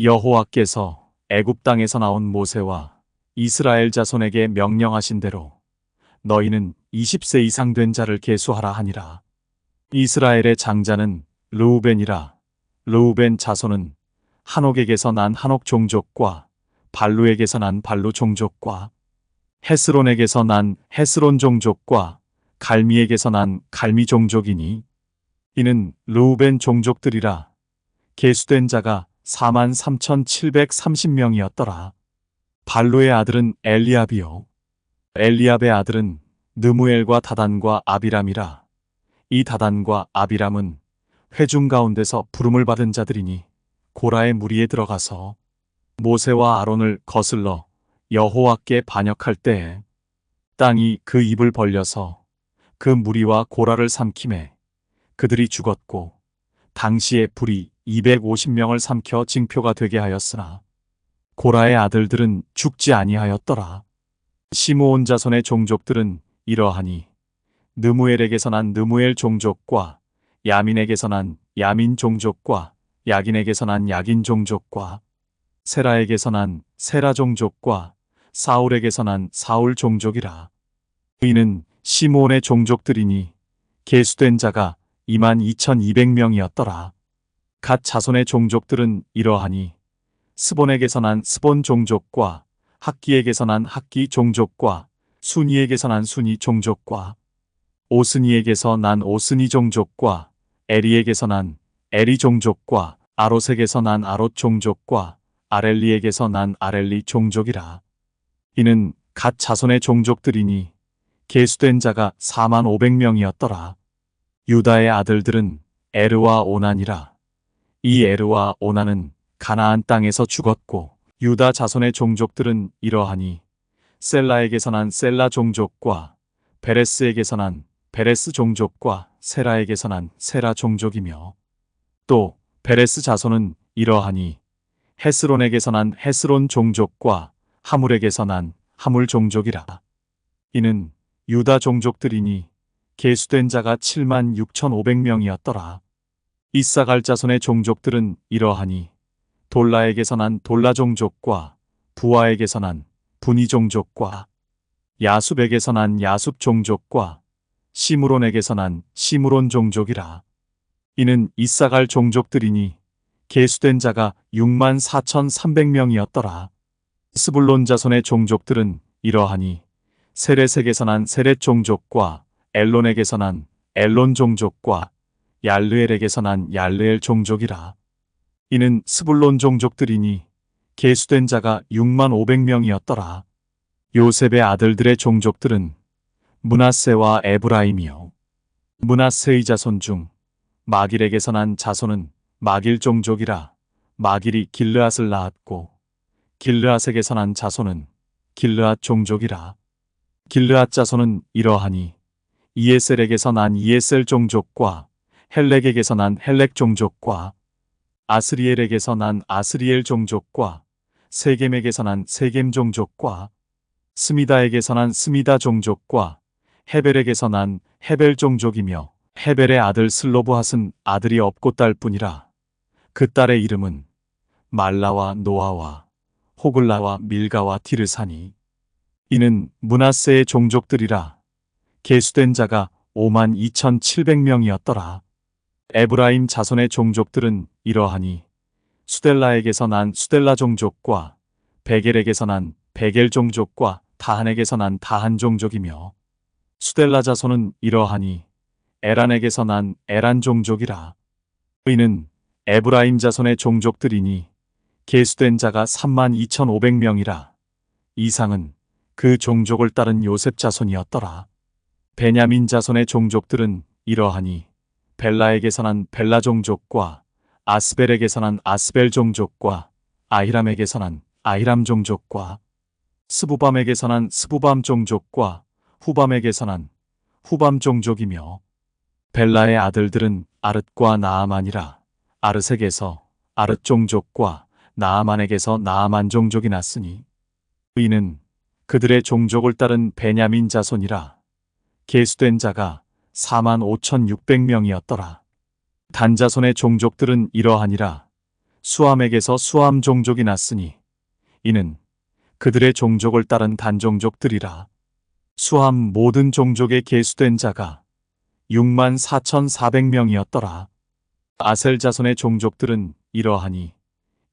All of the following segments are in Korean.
여호와께서 애굽 땅에서 나온 모세와 이스라엘 자손에게 명령하신 대로 너희는 20세 이상 된 자를 계수하라 하니라. 이스라엘의 장자는 르우벤이라. 르우벤 자손은 한옥에게서 난 한옥 종족과 발루에게서 난 발루 종족과 헤스론에게서 난 헤스론 종족과 갈미에게서 난 갈미 종족이니 이는 르우벤 종족들이라. 계수된 자가 43,730명이었더라. 발루의 아들은 엘리압이요. 엘리압의 아들은 느무엘과 다단과 아비람이라. 이 다단과 아비람은 회중 가운데서 부름을 받은 자들이니 고라의 무리에 들어가서 모세와 아론을 거슬러 여호와께 반역할 때에 땅이 그 입을 벌려서 그 무리와 고라를 삼킴에 그들이 죽었고 당시에 불이 250명을 삼켜 징표가 되게 하였으나 고라의 아들들은 죽지 아니하였더라. 시므온 자손의 종족들은 이러하니 느무엘에게서 난 느무엘 종족과 야민에게서 난 야민 종족과 야긴에게서 난 야긴 종족과 세라에게서 난 세라 종족과 사울에게서 난 사울 종족이라. 이는 시므온의 종족들이니 계수된 자가 22,200명이었더라. 갓 자손의 종족들은 이러하니 스본에게서 난 스본 종족과 학기에게서 난 학기 종족과 순이에게서 난 순이 종족과 오스니에게서 난 오스니 종족과 에리에게서 난 에리 종족과 아롯에게서 난 아롯 종족과 아렐리에게서 난 아렐리 종족이라. 이는 갓 자손의 종족들이니 계수된 자가 4만 500명이었더라. 유다의 아들들은 에르와 오난이라. 이 에르와 오난은 가나안 땅에서 죽었고 유다 자손의 종족들은 이러하니 셀라에게서 난 셀라 종족과 베레스에게서 난 베레스 종족과 세라에게서 난 세라 종족이며 또 베레스 자손은 이러하니 헤스론에게서 난 헤스론 종족과 하물에게서 난 하물 종족이라. 이는 유다 종족들이니 계수된 자가 7만 6,500명이었더라. 이사갈 자손의 종족들은 이러하니 돌라에게서 난 돌라 종족과 부하에게서 난 분이 종족과 야숲에게서 난 야숲 종족과 시무론에게서 난 시무론 종족이라. 이는 이사갈 종족들이니 계수된 자가 6만 4,300명이었더라. 스불론 자손의 종족들은 이러하니 세렛에게서 난 세렛 종족과 엘론에게서 난 엘론 종족과 얄르엘에게서 난 얄르엘 종족이라. 이는 스불론 종족들이니 계수된 자가 6만 500명이었더라. 요셉의 아들들의 종족들은 문하세와 에브라임이요. 문하세의 자손 중 마길에게서 난 자손은 마길 종족이라 마길이 길르앗을 낳았고 길르앗에게서 난 자손은 길르앗 종족이라. 길르앗 자손은 이러하니 이에셀에게서 난 이에셀 종족과 헬렉에게서 난 헬렉 종족과 아스리엘에게서 난 아스리엘 종족과 세겜에게서 난 세겜 종족과 스미다에게서 난 스미다 종족과 헤벨에게서 난 헤벨 종족이며 헤벨의 아들 슬로브핫은 아들이 없고 딸뿐이라. 그 딸의 이름은 말라와 노아와 호글라와 밀가와 티르사니 이는 문하세의 종족들이라. 계수된 자가 5만 2,700명이었더라. 에브라임 자손의 종족들은 이러하니 수델라에게서 난 수델라 종족과 베겔에게서 난 베겔 종족과 다한에게서 난 다한 종족이며 수델라 자손은 이러하니 에란에게서 난 에란 종족이라. 의는 에브라임 자손의 종족들이니 계수된 자가 3만 2,500명이라. 이상은 그 종족을 따른 요셉 자손이었더라. 베냐민 자손의 종족들은 이러하니 벨라에게서 난 벨라 종족과 아스벨에게서 난 아스벨 종족과 아히람에게서 난 아히람 종족과 스부밤에게서 난 스부밤 종족과 후밤에게서 난 후밤 종족이며 벨라의 아들들은 아릇과 나아만이라 아르색에서 아릇 종족과 나아만에게서 나아만 종족이 났으니 이는 그들의 종족을 따른 베냐민 자손이라 계수된 자가 4만 5,600명이었더라. 단자손의 종족들은 이러하니라 수함에게서 수함 종족이 났으니 이는 그들의 종족을 따른 단종족들이라. 수함 모든 종족에 계수된 자가 6만 4,400명이었더라. 아셀 자손의 종족들은 이러하니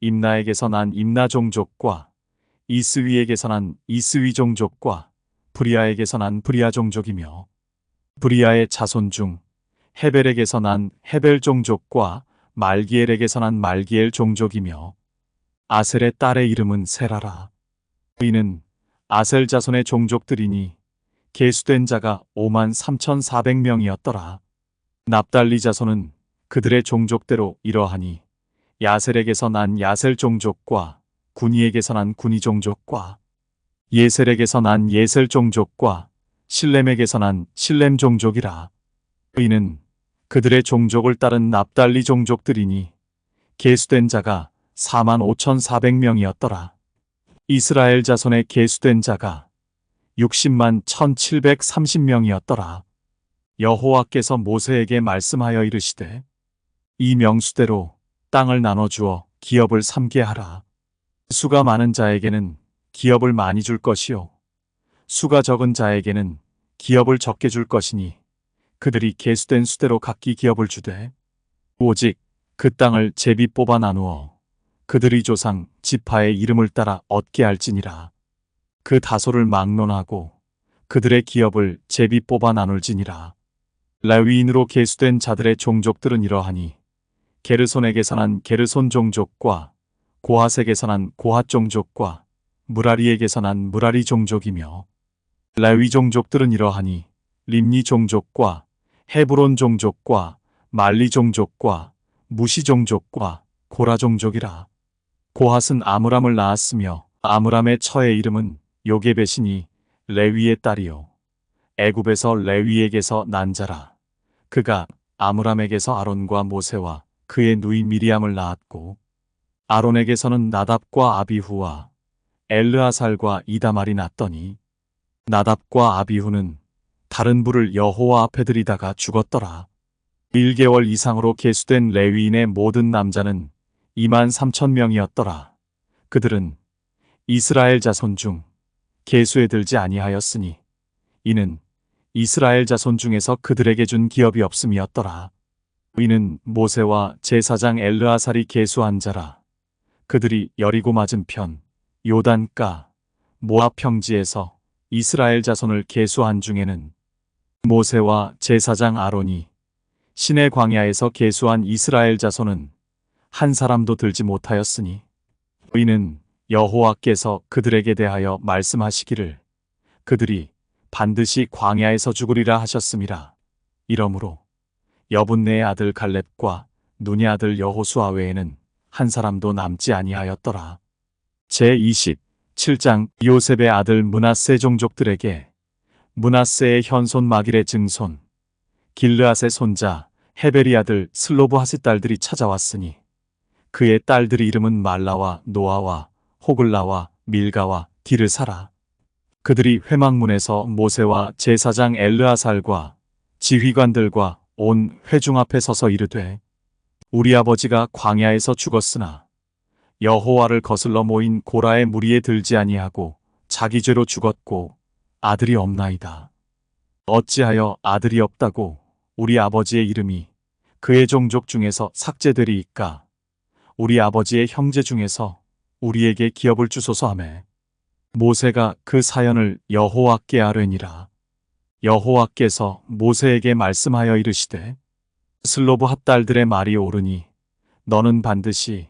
임나에게서 난 임나 종족과 이스위에게서 난 이스위 종족과 브리아에게서 난 브리아 종족이며 브리아의 자손 중 헤벨에게서 난 헤벨 종족과 말기엘에게서 난 말기엘 종족이며 아셀의 딸의 이름은 세라라. 이는 아셀 자손의 종족들이니 계수된 자가 5만 3,400명이었더라. 납달리 자손은 그들의 종족대로 이러하니 야셀에게서 난 야셀 종족과 군이에게서 난 군이 종족과 예셀에게서 난 예셀 종족과 실렘에게서 난 실렘 종족이라. 이는 그들의 종족을 따른 납달리 종족들이니 계수된 자가 4만 5,400명이었더라. 이스라엘 자손의 계수된 자가 60만 1,730명이었더라. 여호와께서 모세에게 말씀하여 이르시되 이 명수대로 땅을 나눠 주어 기업을 삼게 하라. 수가 많은 자에게는 기업을 많이 줄 것이요 수가 적은 자에게는 기업을 적게 줄 것이니 그들이 계수된 수대로 각기 기업을 주되 오직 그 땅을 제비 뽑아 나누어 그들의 조상 지파의 이름을 따라 얻게 할지니라. 그 다소를 막론하고 그들의 기업을 제비 뽑아 나눌지니라. 레위인으로 계수된 자들의 종족들은 이러하니 게르손에게서 난 게르손 종족과 고핫에게서 난 고핫 종족과 무라리에게서 난 무라리 종족이며 레위 종족들은 이러하니 림니 종족과 헤브론 종족과 말리 종족과 무시 종족과 고라 종족이라. 고핫은 아므람을 낳았으며 아므람의 처의 이름은 요게벳이니 레위의 딸이요. 애굽에서 레위에게서 난 자라. 그가 아므람에게서 아론과 모세와 그의 누이 미리암을 낳았고 아론에게서는 나답과 아비후와 엘르아살과 이다말이 났더니 나답과 아비후는 다른 불을 여호와 앞에 들이다가 죽었더라. 1개월 이상으로 계수된 레위인의 모든 남자는 2만 3천 명이었더라. 그들은 이스라엘 자손 중 계수에 들지 아니하였으니 이는 이스라엘 자손 중에서 그들에게 준 기업이 없음이었더라. 이는 모세와 제사장 엘르아살이 계수한 자라. 그들이 여리고 맞은편 요단가 모압 평지에서 이스라엘 자손을 계수한 중에는 모세와 제사장 아론이 신의 광야에서 계수한 이스라엘 자손은 한 사람도 들지 못하였으니 이는 여호와께서 그들에게 대하여 말씀하시기를 그들이 반드시 광야에서 죽으리라 하셨음이라. 이러므로 여분네의 아들 갈렙과 눈의 아들 여호수아 외에는 한 사람도 남지 아니하였더라. 제 27장 요셉의 아들 문하세 종족들에게 문하세의 현손 마길의 증손 길르앗의 손자 헤베리 아들 슬로브 하시 딸들이 찾아왔으니 그의 딸들의 이름은 말라와 노아와 호글라와 밀가와 디르사라. 그들이 회막문에서 모세와 제사장 엘르아살과 지휘관들과 온 회중 앞에 서서 이르되 우리 아버지가 광야에서 죽었으나 여호와를 거슬러 모인 고라의 무리에 들지 아니하고 자기 죄로 죽었고 아들이 없나이다. 어찌하여 아들이 없다고 우리 아버지의 이름이 그의 종족 중에서 삭제되리이까? 우리 아버지의 형제 중에서 우리에게 기업을 주소서 하매 모세가 그 사연을 여호와께 아뢰니라. 여호와께서 모세에게 말씀하여 이르시되 슬로브 핫딸들의 말이 옳으니 너는 반드시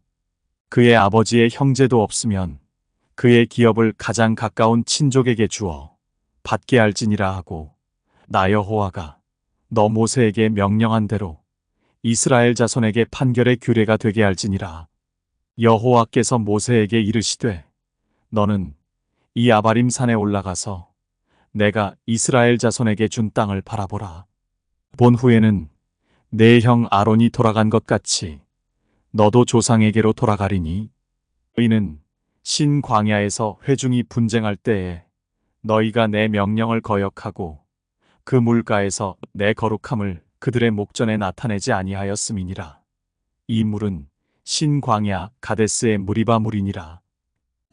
그의 아버지의 형제도 없으면 그의 기업을 가장 가까운 친족에게 주어 받게 할지니라 하고 나 여호와가 너 모세에게 명령한 대로 이스라엘 자손에게 판결의 규례가 되게 할지니라. 여호와께서 모세에게 이르시되 너는 이 아바림 산에 올라가서 내가 이스라엘 자손에게 준 땅을 바라보라. 본 후에는 내 형 아론이 돌아간 것 같이 너도 조상에게로 돌아가리니 의는 신 광야에서 회중이 분쟁할 때에 너희가 내 명령을 거역하고 그 물가에서 내 거룩함을 그들의 목전에 나타내지 아니하였음이니라. 이 물은 신 광야 가데스의 무리바 물이니라.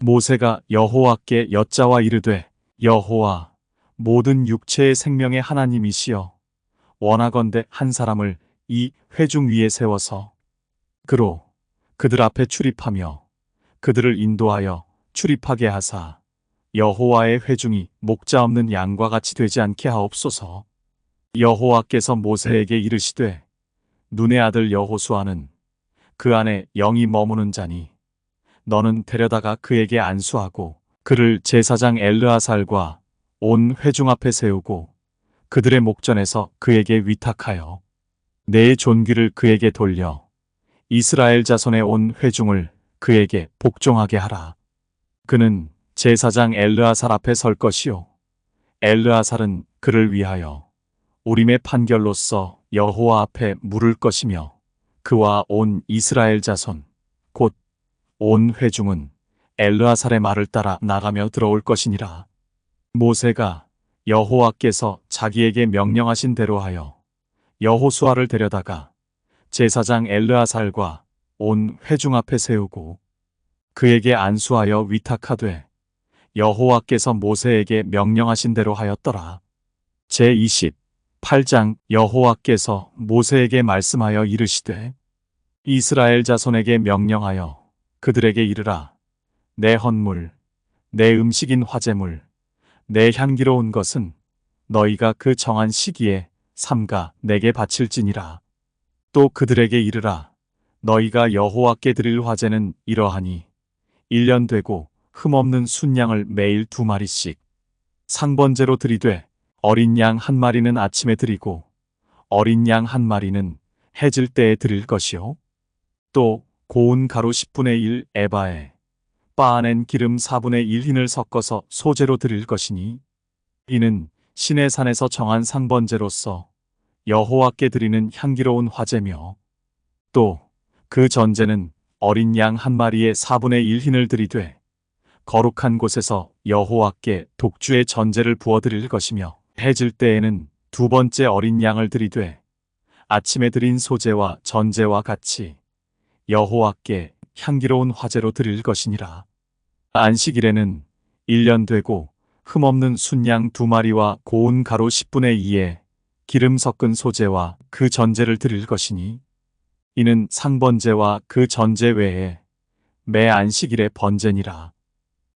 모세가 여호와께 여짜와 이르되 여호와 모든 육체의 생명의 하나님이시여 원하건대 한 사람을 이 회중 위에 세워서 그로 그들 앞에 출입하며 그들을 인도하여 출입하게 하사 여호와의 회중이 목자 없는 양과 같이 되지 않게 하옵소서. 여호와께서 모세에게 이르시되 눈의 아들 여호수아는 그 안에 영이 머무는 자니 너는 데려다가 그에게 안수하고 그를 제사장 엘르아살과 온 회중 앞에 세우고 그들의 목전에서 그에게 위탁하여 내 존귀를 그에게 돌려 이스라엘 자손의 온 회중을 그에게 복종하게 하라. 그는 제사장 엘르아살 앞에 설 것이요. 엘르아살은 그를 위하여 우림의 판결로서 여호와 앞에 물을 것이며 그와 온 이스라엘 자손 곧 온 회중은 엘르아살의 말을 따라 나가며 들어올 것이니라. 모세가 여호와께서 자기에게 명령하신 대로 하여 여호수아를 데려다가 제사장 엘르아살과 온 회중 앞에 세우고 그에게 안수하여 위탁하되 여호와께서 모세에게 명령하신 대로 하였더라. 제28장 여호와께서 모세에게 말씀하여 이르시되 이스라엘 자손에게 명령하여 그들에게 이르라 내 헌물 내 음식인 화제물 내 향기로운 것은 너희가 그 정한 시기에 삼가 내게 바칠지니라 또 그들에게 이르라. 너희가 여호와께 드릴 화제는 이러하니 1년 되고 흠없는 순양을 매일 두 마리씩 상번제로 드리되 어린 양 한 마리는 아침에 드리고 어린 양 한 마리는 해질 때에 드릴 것이요. 또 고운 가루 10분의 1 에바에 빻아낸 기름 4분의 1 흰을 섞어서 소재로 드릴 것이니 이는 신의 산에서 정한 상번제로서 여호와께 드리는 향기로운 화제며 또 그 전제는 어린 양 한 마리에 4분의 1 흰을 드리되 거룩한 곳에서 여호와께 독주의 전제를 부어 드릴 것이며 해질 때에는 두 번째 어린 양을 드리되 아침에 드린 소제와 전제와 같이 여호와께 향기로운 화제로 드릴 것이니라. 안식일에는 1년 되고 흠없는 순양 두 마리와 고운 가루 10분의 2에 기름 섞은 소제와 그 전제를 드릴 것이니 이는 상번제와 그 전제 외에 매 안식일의 번제니라.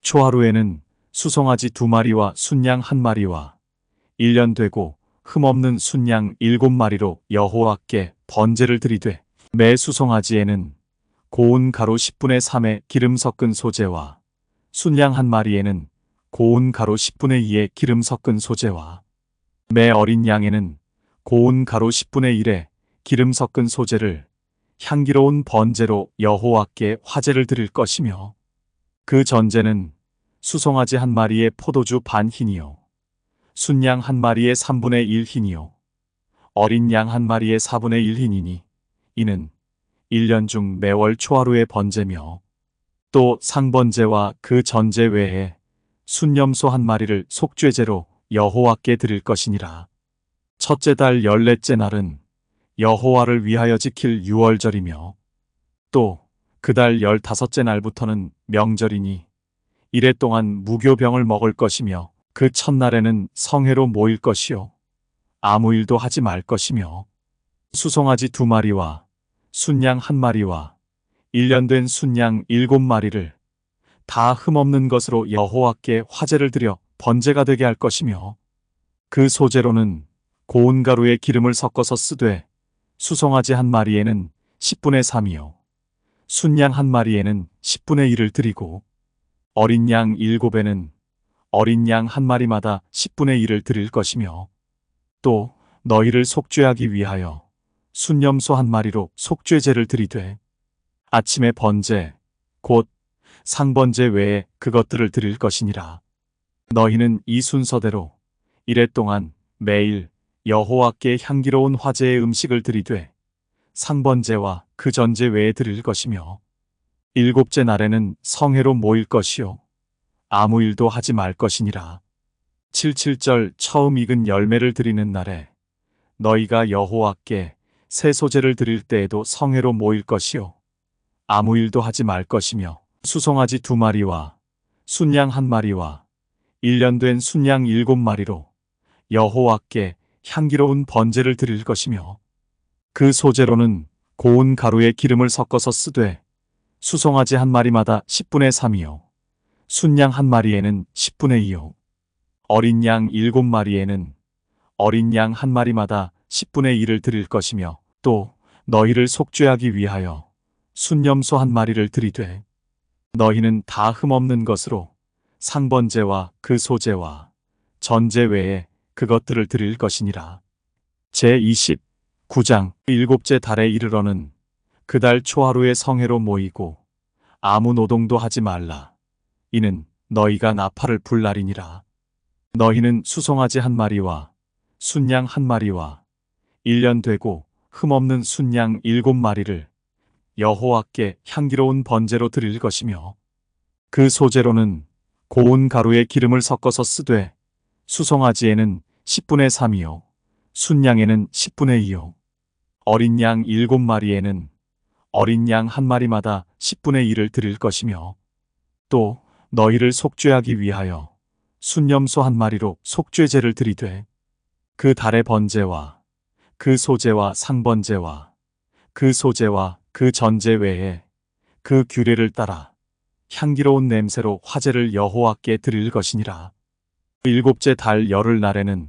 초하루에는 수송아지 두 마리와 순양 한 마리와 1년 되고 흠없는 순양 일곱 마리로 여호와께 번제를 드리되 매 수송아지에는 고운 가루 10분의 3의 기름 섞은 소재와 순양 한 마리에는 고운 가루 10분의 2의 기름 섞은 소재와 매 어린 양에는 고운 가루 10분의 1의 기름 섞은 소재를 향기로운 번제로 여호와께 화제를 드릴 것이며 그 전제는 수송아지 한 마리의 포도주 반 흰이요 순양 한 마리의 3분의 1 흰이요 어린 양 한 마리의 4분의 1 흰이니 이는 1년 중 매월 초하루의 번제며 또 상번제와 그 전제 외에 순념소 한 마리를 속죄제로 여호와께 드릴 것이니라. 첫째 달 열넷째 날은 여호와를 위하여 지킬 유월절이며 또 그 달 열다섯째 날부터는 명절이니 이래 동안 무교병을 먹을 것이며 그 첫날에는 성회로 모일 것이요 아무 일도 하지 말 것이며 수송아지 두 마리와 순양 한 마리와 1년 된 순양 일곱 마리를 다 흠없는 것으로 여호와께 화제를 드려 번제가 되게 할 것이며 그 소재로는 고운 가루에 기름을 섞어서 쓰되 수송아지 한 마리에는 10분의 3이요. 순양 한 마리에는 10분의 1을 드리고 어린 양 일곱에는 어린 양 한 마리마다 10분의 1을 드릴 것이며 또 너희를 속죄하기 위하여 순염소 한 마리로 속죄제를 드리되 아침에 번제 곧 상번제 외에 그것들을 드릴 것이니라. 너희는 이 순서대로 이래 동안 매일 여호와께 향기로운 화제의 음식을 드리되 상번제와 그 전제 외에 드릴 것이며 일곱째 날에는 성회로 모일 것이요 아무 일도 하지 말 것이니라. 77절 처음 익은 열매를 드리는 날에 너희가 여호와께 새 소재를 드릴 때에도 성회로 모일 것이요 아무 일도 하지 말 것이며 수송아지 두 마리와 순양 한 마리와 1년 된 순양 일곱 마리로 여호와께 향기로운 번제를 드릴 것이며 그 소재로는 고운 가루에 기름을 섞어서 쓰되 수송아지 한 마리마다 10분의 3이요 순양 한 마리에는 10분의 2요 어린 양 일곱 마리에는 어린 양 한 마리마다 10분의 1을 드릴 것이며 또 너희를 속죄하기 위하여 순염소 한 마리를 드리되 너희는 다 흠없는 것으로 상번제와 그 소제와 전제 외에 그것들을 드릴 것이니라. 제29장 일곱째 달에 이르러는 그달 초하루에 성회로 모이고 아무 노동도 하지 말라. 이는 너희가 나팔을 불 날이니라. 너희는 수송아지 한 마리와 순양 한 마리와 1년 되고 흠없는 순양 일곱 마리를 여호와께 향기로운 번제로 드릴 것이며 그 소재로는 고운 가루에 기름을 섞어서 쓰되 수송아지에는 10분의 3이요 순양에는 10분의 2요 어린 양 일곱 마리에는 어린 양 한 마리마다 10분의 1을 드릴 것이며 또 너희를 속죄하기 위하여 순염소 한 마리로 속죄제를 드리되 그 달의 번제와 그 소제와 상번제와 그 소제와 그 전제 외에 그 규례를 따라 향기로운 냄새로 화제를 여호와께 드릴 것이니라. 일곱째 달 열흘 날에는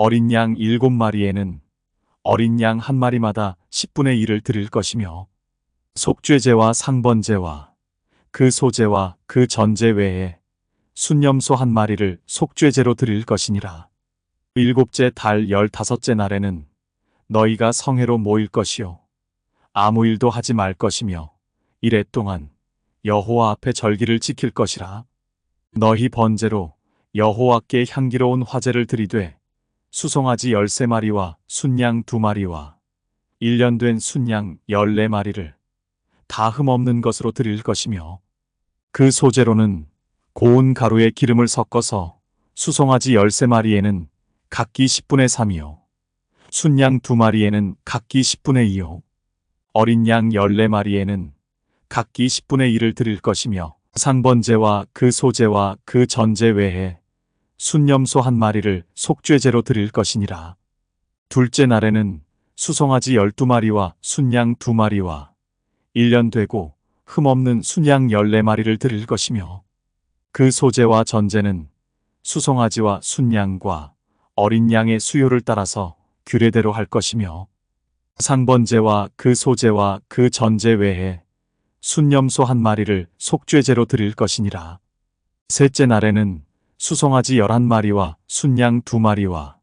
어린 양 일곱 마리에는 어린 양 한 마리마다 10분의 1을 드릴 것이며 속죄제와 상번제와 그 소제와 그 전제 외에 순염소 한 마리를 속죄제로 드릴 것이니라. 일곱째 달 열다섯째 날에는 너희가 성회로 모일 것이요. 아무 일도 하지 말 것이며 이래 동안 여호와 앞에 절기를 지킬 것이라. 너희 번제로 여호와께 향기로운 화제를 드리되 수송아지 열세 마리와 순양 두 마리와 1년 된 순양 열네 마리를 다 흠없는 것으로 드릴 것이며 그 소재로는 고운 가루에 기름을 섞어서 수송아지 열세 마리에는 각기 10분의 3이요. 순양 두 마리에는 각기 10분의 2요. 어린 양 14마리에는 각기 10분의 1을 드릴 것이며 상번제와 그 소제와 그 전제 외에 순염소 한 마리를 속죄제로 드릴 것이니라. 둘째 날에는 수송아지 12마리와 순양 2마리와 1년 되고 흠없는 순양 14마리를 드릴 것이며 그 소제와 전제는 수송아지와 순양과 어린 양의 수요를 따라서 규례대로 할 것이며 상번제와 그 소제와 그 전제 외에 순염소 한 마리를 속죄제로 드릴 것이니라. 셋째 날에는 수송아지 열한 마리와 순양 두 마리와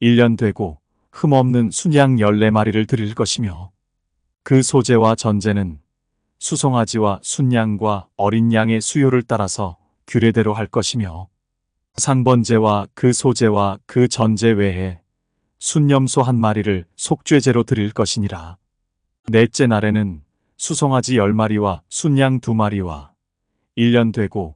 1년 되고 흠없는 순양 열네 마리를 드릴 것이며 그 소제와 전제는 수송아지와 순양과 어린 양의 수요를 따라서 규례대로 할 것이며 상번제와 그 소제와 그 전제 외에 순염소 한 마리를 속죄제로 드릴 것이니라. 넷째 날에는 수송아지 열 마리와 순양 두 마리와 1년 되고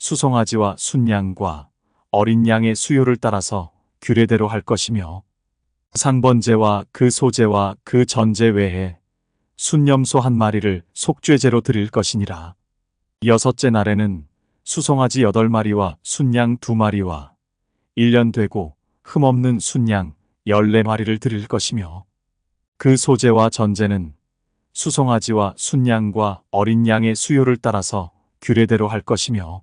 수송아지와 순양과 어린 양의 수요를 따라서 규례대로 할 것이며 상번제와 그 소재와 그 전제 외에 순념소 한 마리를 속죄제로 드릴 것이니라. 여섯째 날에는 수송아지 여덟 마리와 순양 두 마리와 일년 되고 흠없는 순양 열네 마리를 드릴 것이며 그 소재와 전제는 수송아지와 순양과 어린 양의 수요를 따라서 규례대로 할 것이며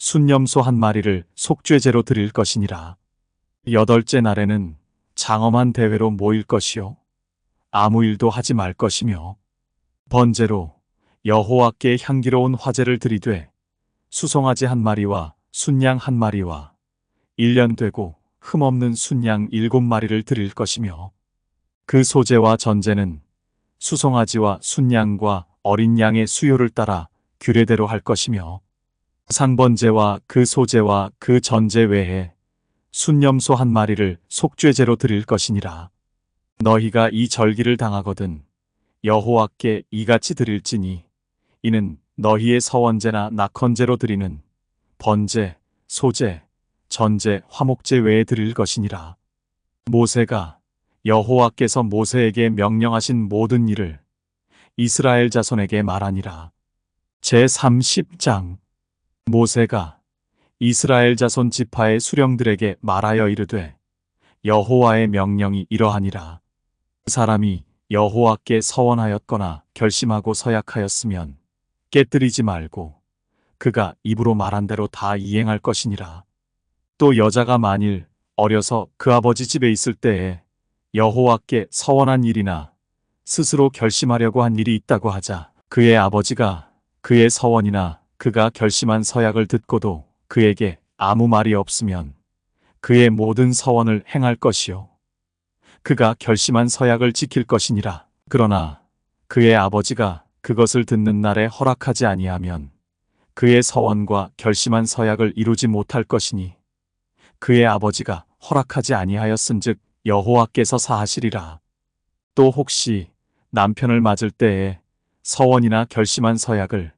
순념소 한 마리를 속죄제로 드릴 것이니라. 여덟째 날에는 장엄한 대회로 모일 것이요 아무 일도 하지 말 것이며 번제로 여호와께 향기로운 화제를 드리되 수송아지 한 마리와 순양 한 마리와 일년 되고 흠없는 순양 일곱 마리를 드릴 것이며 그 소재와 전제는 수송아지와 순양과 어린 양의 수요를 따라 규례대로 할 것이며 상번제와 그 소재와 그 전제 외에 순념소 한 마리를 속죄제로 드릴 것이니라. 너희가 이 절기를 당하거든 여호와께 이같이 드릴지니 이는 너희의 서원제나 낙헌제로 드리는 번제, 소제, 전제, 화목제 외에 드릴 것이니라. 모세가 여호와께서 모세에게 명령하신 모든 일을 이스라엘 자손에게 말하니라. 제30장 모세가 이스라엘 자손 지파의 수령들에게 말하여 이르되 여호와의 명령이 이러하니라. 그 사람이 여호와께 서원하였거나 결심하고 서약하였으면 깨뜨리지 말고 그가 입으로 말한 대로 다 이행할 것이니라. 또 여자가 만일 어려서 그 아버지 집에 있을 때에 여호와께 서원한 일이나 스스로 결심하려고 한 일이 있다고 하자 그의 아버지가 그의 서원이나 그가 결심한 서약을 듣고도 그에게 아무 말이 없으면 그의 모든 서원을 행할 것이요. 그가 결심한 서약을 지킬 것이니라. 그러나 그의 아버지가 그것을 듣는 날에 허락하지 아니하면 그의 서원과 결심한 서약을 이루지 못할 것이니 그의 아버지가 허락하지 아니하였은즉 여호와께서 사하시리라. 또 혹시 남편을 맞을 때에 서원이나 결심한 서약을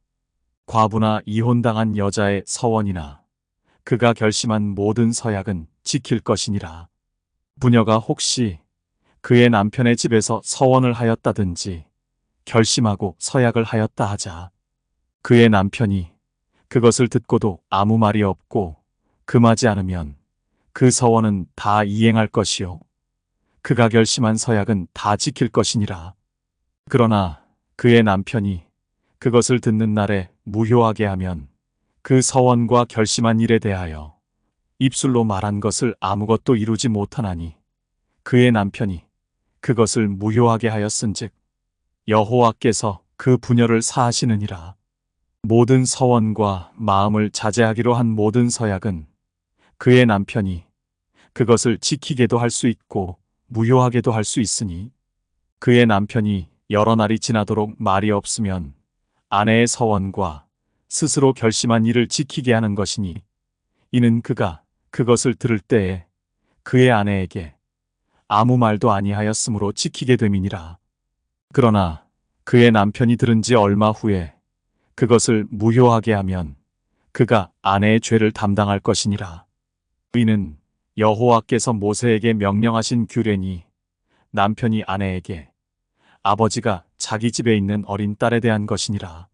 과부나 이혼당한 여자의 서원이나 그가 결심한 모든 서약은 지킬 것이니라. 부녀가 혹시 그의 남편의 집에서 서원을 하였다든지 결심하고 서약을 하였다 하자. 그의 남편이 그것을 듣고도 아무 말이 없고 금하지 않으면 그 서원은 다 이행할 것이요. 그가 결심한 서약은 다 지킬 것이니라. 그러나 그의 남편이 그것을 듣는 날에 무효하게 하면 그 서원과 결심한 일에 대하여 입술로 말한 것을 아무것도 이루지 못하나니 그의 남편이 그것을 무효하게 하였은즉 여호와께서 그 부녀를 사하시느니라. 모든 서원과 마음을 자제하기로 한 모든 서약은 그의 남편이 그것을 지키게도 할 수 있고 무효하게도 할 수 있으니 그의 남편이 여러 날이 지나도록 말이 없으면 아내의 서원과 스스로 결심한 일을 지키게 하는 것이니 이는 그가 그것을 들을 때에 그의 아내에게 아무 말도 아니하였으므로 지키게 됨이니라. 그러나 그의 남편이 들은 지 얼마 후에 그것을 무효하게 하면 그가 아내의 죄를 담당할 것이니라. 이는 여호와께서 모세에게 명령하신 규례니 남편이 아내에게 아버지가 자기 집에 있는 어린 딸에 대한 것이니라.